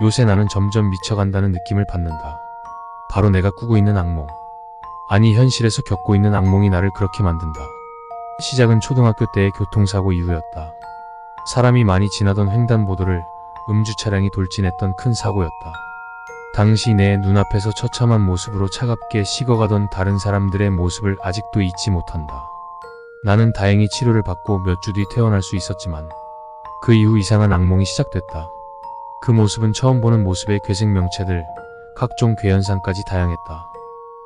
요새 나는 점점 미쳐간다는 느낌을 받는다. 바로 내가 꾸고 있는 악몽. 아니, 현실에서 겪고 있는 악몽이 나를 그렇게 만든다. 시작은 초등학교 때의 교통사고 이후였다. 사람이 많이 지나던 횡단보도를 음주 차량이 돌진했던 큰 사고였다. 당시 내 눈앞에서 처참한 모습으로 차갑게 식어가던 다른 사람들의 모습을 아직도 잊지 못한다. 나는 다행히 치료를 받고 몇 주 뒤 퇴원할 수 있었지만 그 이후 이상한 악몽이 시작됐다. 그 모습은 처음 보는 모습의 괴색 명체들, 각종 괴현상까지 다양했다.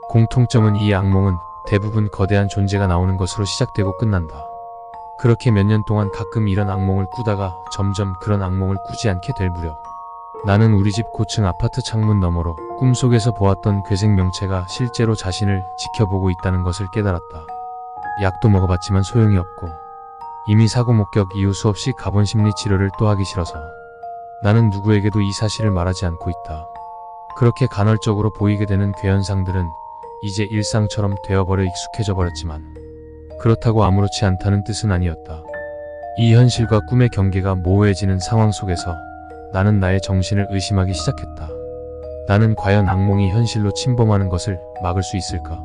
공통점은 이 악몽은 대부분 거대한 존재가 나오는 것으로 시작되고 끝난다. 그렇게 몇 년 동안 가끔 이런 악몽을 꾸다가 점점 그런 악몽을 꾸지 않게 될 무렵 나는 우리 집 고층 아파트 창문 너머로 꿈속에서 보았던 괴색 명체가 실제로 자신을 지켜보고 있다는 것을 깨달았다. 약도 먹어봤지만 소용이 없고 이미 사고 목격 이후 수없이 가본 심리 치료를 또 하기 싫어서 나는 누구에게도 이 사실을 말하지 않고 있다. 그렇게 간헐적으로 보이게 되는 괴현상들은 이제 일상처럼 되어버려 익숙해져 버렸지만 그렇다고 아무렇지 않다는 뜻은 아니었다. 이 현실과 꿈의 경계가 모호해지는 상황 속에서 나는 나의 정신을 의심하기 시작했다. 나는 과연 악몽이 현실로 침범하는 것을 막을 수 있을까?